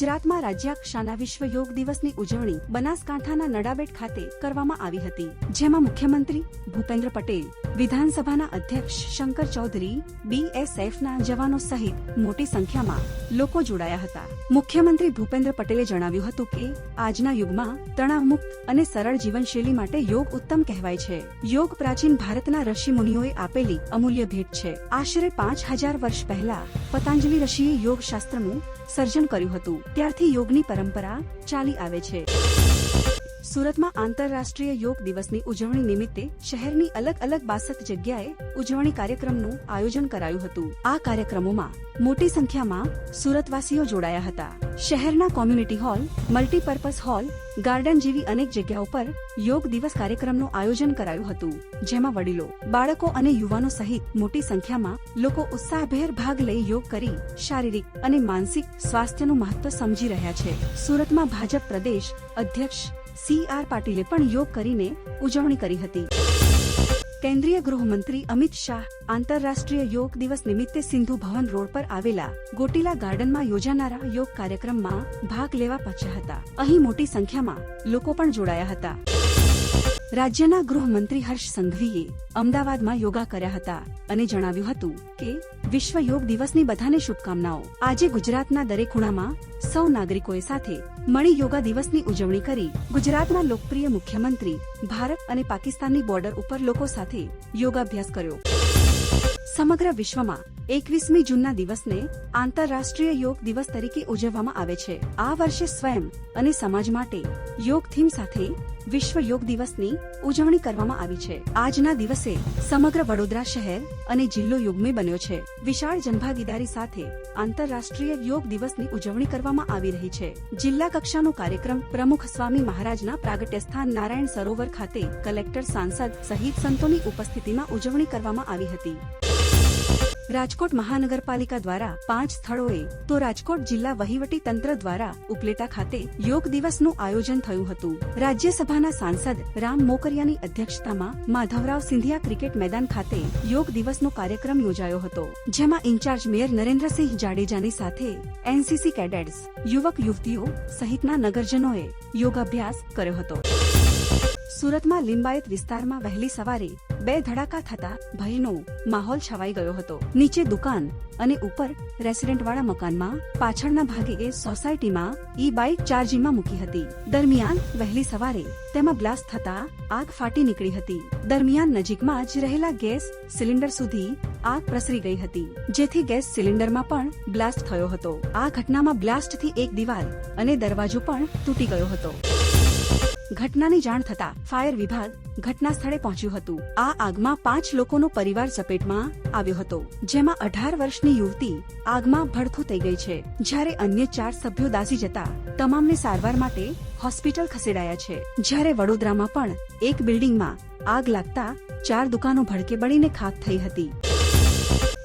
ગુજરાતમાં રાજ્યકક્ષાના વિશ્વ યોગ દિવસની ઉજવણી બનાસકાંઠાના નડાબેટ ખાતે કરવામાં આવી હતી, જેમાં મુખ્યમંત્રી ભૂપેન્દ્ર પટેલ, વિધાનસભાના અધ્યક્ષ શંકર ચૌધરી બીએસએફના જવાનો સહિત મોટી સંખ્યામાં લોકો જોડાયા હતા. મુખ્યમંત્રી ભૂપેન્દ્ર પટેલે જણાવ્યું હતું કે, આજના યુગમાં તણાવમુક્ત અને સરળ જીવનશૈલી માટે યોગ ઉત્તમ કહેવાય છે. યોગ પ્રાચીન ભારતના ઋષિ મુનિઓએ આપેલી અમૂલ્ય ભેટ છે. આશરે પાંચ હજાર વર્ષ પહેલા પતંજલિ ઋષિએ યોગ શાસ્ત્રનું સર્જન કર્યું હતું. ત્યારથી યોગની પરંપરા ચાલી આવે છે. સુરતમાં આંતરરાષ્ટ્રીય યોગ દિવસની ઉજવણી નિમિત્તે શહેરની અલગ અલગ બાસઠ જગ્યાએ ઉજવણી કાર્યક્રમનું આયોજન કરાયું હતું. આ કાર્યક્રમોમાં મોટી સંખ્યામાં સુરતવાસીઓ જોડાયા હતા. શહેરના community hall, multipurpose hall, garden જેવી અનેક જગ્યાઓ પર યોગ દિવસ કાર્યક્રમનું આયોજન કરાયું હતું. જેમાં વડીલો, બાળકો અને યુવાનો સહિત મોટી સંખ્યામાં લોકો ઉત્સાહભેર ભાગ લઈ યોગ કરી શારીરિક અને માનસિક સ્વાસ્થ્યનું મહત્વ સમજી રહ્યા છે. સુરતમાં ભાજપ પ્રદેશ અધ્યક્ષ સી આર પાટીલે પણ યોગ કરીને ઉજવણી કરી હતી. કેન્દ્રીય ગૃહમંત્રી અમિત શાહ આંતરરાષ્ટ્રીય યોગ દિવસ નિમિત્તે સિંધુ ભવન રોડ પર આવેલા ગોટીલા ગાર્ડનમાં યોજાનારા યોગ કાર્યક્રમમાં ભાગ લેવા પહોંચ્યા હતા. અહીં મોટી સંખ્યામાં લોકો પણ જોડાયા હતા. રાજ્યના ગૃહમંત્રી હર્ષ સંઘવીએ અમદાવાદમાં યોગા કર્યા હતા અને જણાવ્યું હતું કે, વિશ્વ યોગ દિવસની બધાને શુભકામનાઓ. આજે ગુજરાતના દરેક ખૂણામાં સૌ નાગરિકોએ સાથે મળી યોગા દિવસની ઉજવણી કરી ગુજરાતના લોકપ્રિય મુખ્યમંત્રી, ભારત અને પાકિસ્તાનની બોર્ડર ઉપર લોકો સાથે યોગાભ્યાસ કર્યો. સમગ્ર વિશ્વમાં એકવીસમી જૂનના દિવસને આંતરરાષ્ટ્રીય યોગ દિવસ તરીકે ઉજવવામાં આવે છે. આ વર્ષે સ્વયં અને સમાજ માટે યોગ થીમ સાથે વિશ્વ યોગ દિવસની ઉજવણી કરવામાં આવી છે. આજના દિવસે સમગ્ર વડોદરા શહેર અને જિલ્લો યોગમય બન્યો છે. વિશાળ જનભાગીદારી સાથે આંતરરાષ્ટ્રીય યોગ દિવસની ઉજવણી કરવામાં આવી રહી છે. જિલ્લા કક્ષાનો કાર્યક્રમ પ્રમુખ સ્વામી મહારાજના પ્રાગટ્ય સ્થાન નારાયણ સરોવર ખાતે કલેક્ટર સાંસદ સહિત સંતોની ઉપસ્થિતિમાં ઉજવણી કરવામાં આવી હતી. રાજકોટ મહાનગરપાલિકા દ્વારા પાંચ સ્થળોએ, તો રાજકોટ જિલ્લા વહીવટી તંત્ર દ્વારા ઉપલેટા ખાતે યોગ દિવસનું આયોજન થયું હતું. રાજ્યસભાના સાંસદ રામ મોકરિયાની અધ્યક્ષતામાં માધવરાવ સિંધિયા ક્રિકેટ મેદાન ખાતે યોગ દિવસનો કાર્યક્રમ યોજાયો હતો, જેમાં ઇન્ચાર્જ મેયર નરેન્દ્રસિંહ જાડેજાની સાથે એનસીસી કેડેટ્સ, યુવક યુવતીઓ સહિતના નગરજનોએ યોગાભ્યાસ કર્યો હતો. સુરતમાં લિંબાયત વિસ્તારમાં વહેલી સવારે બે ધડાકા થતા ભયનો માહોલ છવાઈ ગયો હતો. નીચે દુકાન અને ઉપર રેસિડેન્ટ વાળા મકાનમાં પાછળના ભાગે એ સોસાયટીમાં ઈ બાઇક ચાર્જિંગમાં મૂકી હતી. દરમિયાન વહેલી સવારે તેમાં બ્લાસ્ટ થતા આગ ફાટી નીકળી હતી. દરમિયાન નજીકમાં જ રહેલા ગેસ સિલિન્ડર સુધી આગ પ્રસરી ગઈ હતી, જેથી ગેસ સિલિન્ડરમાં પણ બ્લાસ્ટ થયો હતો. આ ઘટનામાં બ્લાસ્ટથી એક દિવાલ અને દરવાજો પણ તૂટી ગયો હતો. ઘટનાની જાણ થતા ફાયર વિભાગ ઘટના સ્થળે પહોંચ્યું હતું. આ આગમાં પાંચ લોકોનો પરિવાર ઝપેટમાં આવ્યો હતો, જેમાં અઢાર વર્ષની યુવતી આગમાં ભડથું થઈ ગઈ છે. જ્યારે અન્ય ચાર સભ્યો દાઝી જતા, તમામને સારવાર માટે હોસ્પિટલ ખસેડાયા છે. જ્યારે વડોદરામાં પણ એક બિલ્ડિંગમાં આગ લાગતા ચાર દુકાનો ભડકે બળીને ખાક થઈ હતી.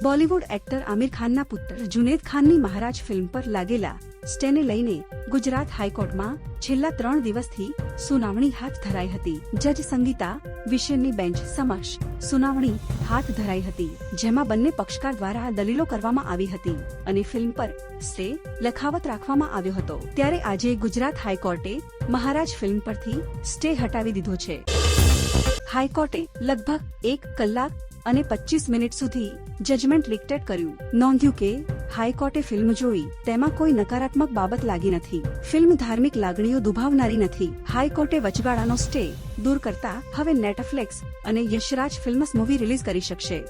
બોલીવુડ એક્ટર આમિર ખાનના પુત્ર જુનેદ ખાનની મહારાજ ફિલ્મ પર લાગેલા સ્ટેને લઈને ગુજરાત હાઈકોર્ટમાં છેલ્લા ત્રણ દિવસથી સુનાવણી હાથ ધરાઈ હતી. જજ સંગીતા, વિશેની બેન્ચ સમક્ષ સુનાવણી હાથ ધરાઈ હતી, જેમાં બંને પક્ષકાર દ્વારા દલીલો કરવામાં આવી હતી અને ફિલ્મ પર સ્ટે લખાવત રાખવામાં આવ્યો હતો. ત્યારે આજે ગુજરાત હાઈકોર્ટે મહારાજ ફિલ્મ પરથી સ્ટે હટાવી દીધો છે. હાઈકોર્ટે લગભગ એક કલાક અને પચીસ મિનિટ સુધી જજમેન્ટ ડિક્ટેટ કર્યું. નોંધ્યું કે, હાઈકોર્ટે ફિલ્મ જોઈ, તેમાં કોઈ નકારાત્મક બાબત લાગી નથી. ફિલ્મ ધાર્મિક લાગણીઓ દુભાવનારી નથી. હાઈકોર્ટે વચગાળાનો સ્ટે દૂર કરતા હવે નેટફ્લિક્સ અને યશરાજ ફિલ્મ્સ મૂવી રિલીઝ કરી શકશે.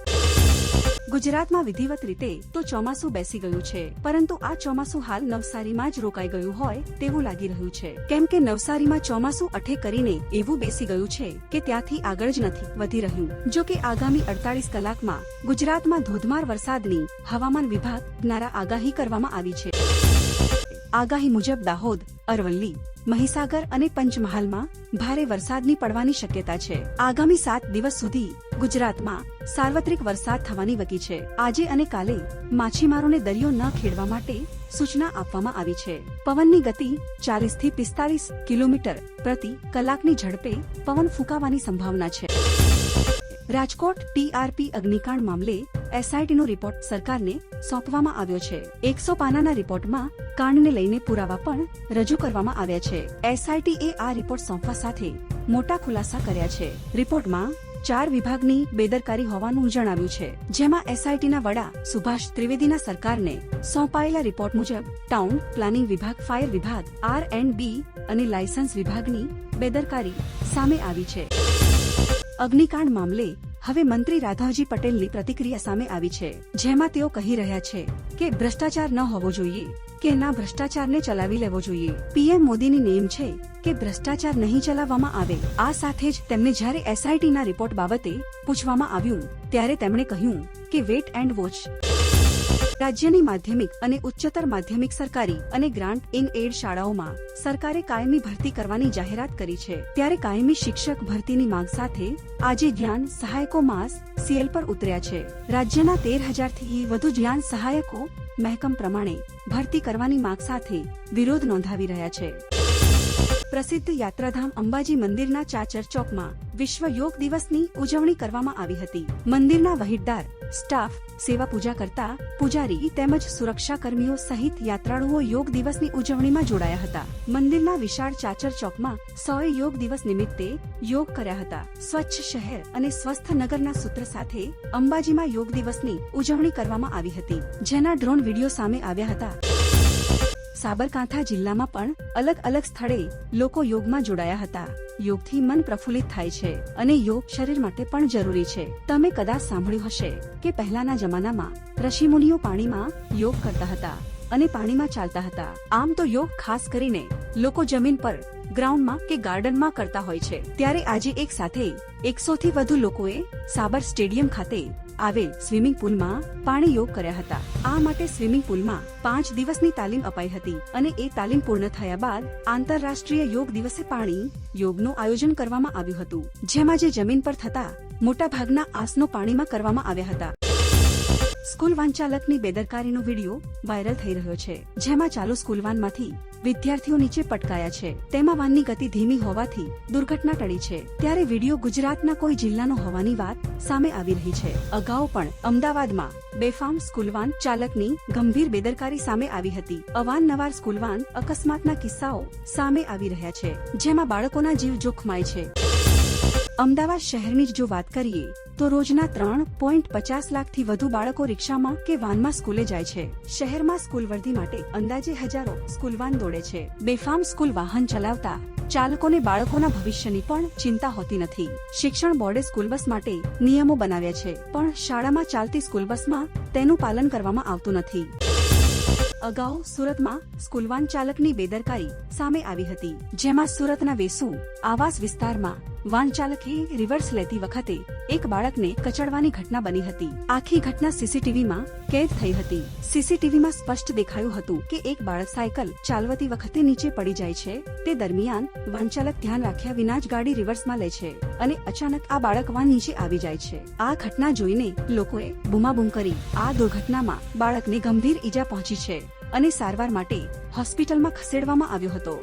ગુજરાતમાં વિધિવત રીતે તો ચોમાસું બેસી ગયું છે, પરંતુ આ ચોમાસું હાલ નવસારીમાં જ રોકાઈ ગયું હોય તેવું લાગી રહ્યું છે. કેમ કે નવસારીમાં ચોમાસું અઠે કરીને એવું બેસી ગયું છે કે ત્યાંથી આગળ જ નથી વધી રહ્યું. જો કે આગામી અડતાલીસ કલાકમાં ગુજરાતમાં ધોધમાર વરસાદની હવામાન વિભાગ દ્વારા આગાહી કરવામાં આવી છે. આગાહી મુજબ દાહોદ, અરવલ્લી, મહીસાગર અને પંચમહાલમાં ભારે વરસાદની પડવાની શક્યતા છે. આગામી સાત દિવસ સુધી ગુજરાતમાં સાર્વત્રિક વરસાદ થવાની વકી છે. આજે અને કાલે માછીમારોને દરિયો ન ખેડવા માટે સૂચના આપવામાં આવી છે. પવનની ગતિ ચાલીસથી પિસ્તાલીસ કિલોમીટર પ્રતિ કલાકની ઝડપે પવન ફૂંકાવાની સંભાવના છે. રાજકોટ ટીઆરપી અગ્નિકાંડ મામલે એસઆઈટીનો રિપોર્ટ સરકારને સોંપવામાં આવ્યો છે. એકસો પાનાના રિપોર્ટમાં કાંડને લઈને પુરાવા પણ રજૂ કરવામાં આવ્યા છે. એસઆઈટીએ આ રિપોર્ટ સોંપવા સાથે મોટા ખુલાસા કર્યા છે. રિપોર્ટમાં ચાર વિભાગની બેદરકારી હોવાનું જણાવ્યું છે. જેમાં એસઆઈટીના વડા સુભાષ ત્રિવેદીના સરકારને સોંપાયેલા રિપોર્ટ મુજબ ટાઉન પ્લાનિંગ વિભાગ, ફાયર વિભાગ, આર એન્ડ બી અને લાયસન્સ વિભાગની બેદરકારી સામે આવી છે. અગ્નિકાંડ મામલે હવે મંત્રી રાધાજી પટેલની પ્રતિક્રિયા સામે આવી છે, જેમાં તેઓ કહી રહ્યા છે કે ભ્રષ્ટાચાર ન હોવો જોઈએ, કે ના ભ્રષ્ટાચારને ચલાવી લેવો જોઈએ. પીએમ મોદીની નેમ છે કે ભ્રષ્ટાચાર નહીં ચલાવવામાં આવે. આ સાથે જ તેમને જ્યારે એસઆઈટીના રિપોર્ટ બાબતે પૂછવામાં આવ્યું, ત્યારે તેમણે કહ્યું કે વેટ એન્ડ વોચ. રાજ્યની માધ્યમિક અને ઉચ્ચતર માધ્યમિક સરકારી અને ગ્રાન્ટ ઇન એડ શાળાઓમાં સરકારે કાયમી ભરતી કરવાની જાહેરાત કરી છે. ત્યારે કાયમી શિક્ષક ભરતીની માંગ સાથે આજે જ્ઞાન સહાયકો માસ સીએલ પર ઉતર્યા છે. રાજ્યના તેર હજારથી વધુ જ્ઞાન સહાયકો મહેકમ પ્રમાણે ભરતી કરવાની માંગ સાથે વિરોધ નોંધાવી રહ્યા છે. પ્રસિદ્ધ યાત્રાધામ અંબાજી મંદિરના ચાચર ચોકમાં વિશ્વ યોગ દિવસની ઉજવણી કરવામાં આવી હતી. મંદિરના વહીવટદાર સ્ટાફ, સેવા પૂજા કરતા, પૂજારી તેમજ સુરક્ષા કર્મીઓ સહિત યાત્રાળુઓ યોગ દિવસની ઉજવણીમાં જોડાયા હતા. મંદિરના વિશાળ ચાચર ચોકમાં સોએ યોગ દિવસ નિમિત્તે યોગ કર્યા હતા. સ્વચ્છ શહેર અને સ્વસ્થ નગરના સૂત્ર સાથે અંબાજીમાં યોગ દિવસની ઉજવણી કરવામાં આવી હતી. જેના ડ્રોન વીડિયો સામે આવ્યા હતા. સાબરકાંઠા જિલ્લામાં પણ અલગ અલગ સ્થળે લોકો યોગમાં જોડાયા હતા. યોગથી મન પ્રફુલ્લિત થાય છે અને યોગ શરીર માટે પણ જરૂરી છે. તમે કદાચ સાંભળ્યું હશે કે પહેલાના જમાનામાં ઋષિમુનિઓ પાણીમાં યોગ કરતા હતા અને પાણીમાં ચાલતા હતા. આમ તો યોગ ખાસ કરીને લોકો જમીન પર, ગ્રાઉન્ડમાં કે ગાર્ડનમાં કરતા હોય છે. ત્યારે આજે એક સાથે એકસો થી વધુ લોકોએ સાબર સ્ટેડિયમ ખાતે આવેલ સ્વિમિંગ પુલમાં પાણી યોગ કર્યા હતા. આ માટે સ્વિમિંગ પુલમાં પાંચ દિવસની તાલીમ અપાઈ હતી અને એ તાલીમ પૂર્ણ થયા બાદ આંતરરાષ્ટ્રીય યોગ દિવસે પાણી યોગનું આયોજન કરવામાં આવ્યું હતું. જેમાં જે જમીન પર થતા મોટાભાગના આસનો પાણીમાં કરવામાં આવ્યા હતા. સ્કૂલ વાન ચાલકની બેદરકારીનો વીડિયો વાયરલ થઈ રહ્યો છે, જેમાં ચાલુ સ્કૂલ વાનમાંથી વિદ્યાર્થીઓ નીચે પટકાયા છે. તેમાં વાનની ગતિ ધીમી હોવાથી દુર્ઘટના ટળી છે. ત્યારે વીડિયો ગુજરાતના કોઈ જિલ્લાનો હોવાની વાત સામે આવી રહી છે. અગાઉ પણ અમદાવાદમાં બેફામ સ્કૂલવાન ચાલકની ગંભીર બેદરકારી સામે આવી હતી. અવારનવાર સ્કૂલવાન અકસ્માતના કિસ્સાઓ સામે આવી રહ્યા છે, જેમાં બાળકોના જીવ જોખમાય છે. અમદાવાદ શહેરની જ વાત કરીએ, તો રોજના ત્રણ પોઈન્ટ પચાસ લાખથી વધુ બાળકો રિક્ષામાં કે વાનમાં સ્કૂલે જાય છે. શહેરમાં સ્કૂલ વર્ધી માટે અંદાજે હજારો સ્કૂલ વાન દોડે છે. બેફામ સ્કૂલ વાહન ચલાવતા ચાલકોને બાળકોના ભવિષ્યની પણ ચિંતા હોતી નથી. શિક્ષણ બોર્ડે સ્કૂલ બસ માટે નિયમો બનાવ્યા છે, પણ શાળામાં ચાલતી સ્કૂલ બસમાં તેનું પાલન કરવામાં આવતું નથી. અગાઉ સુરતમાં સ્કૂલ વાન ચાલકની બેદરકારી સામે આવી હતી, જેમાં સુરતના વેસુ આવાસ વિસ્તારમાં વાન ચાલકે રિવર્સ લેતી વખતે એક બાળકને કચડવાની ઘટના બની હતી. આખી ઘટના સીસીટીવીમાં કેદ થઈ હતી. સીસીટીવીમાં સ્પષ્ટ દેખાયું હતું કે એક બાળક સાયકલ ચાલવતી વખતે નીચે પડી જાય છે. તે દરમિયાન વાહન ચાલક ધ્યાન રાખ્યા વિના જ ગાડી રિવર્સમાં લે છે અને અચાનક આ બાળક વાહન નીચે આવી જાય છે. આ ઘટના જોઈને લોકોએ બૂમાબૂમ કરી. આ દુર્ઘટનામાં બાળકને ગંભીર ઈજા પહોંચી છે અને સારવાર માટે હોસ્પિટલમાં ખસેડવામાં આવ્યો હતો.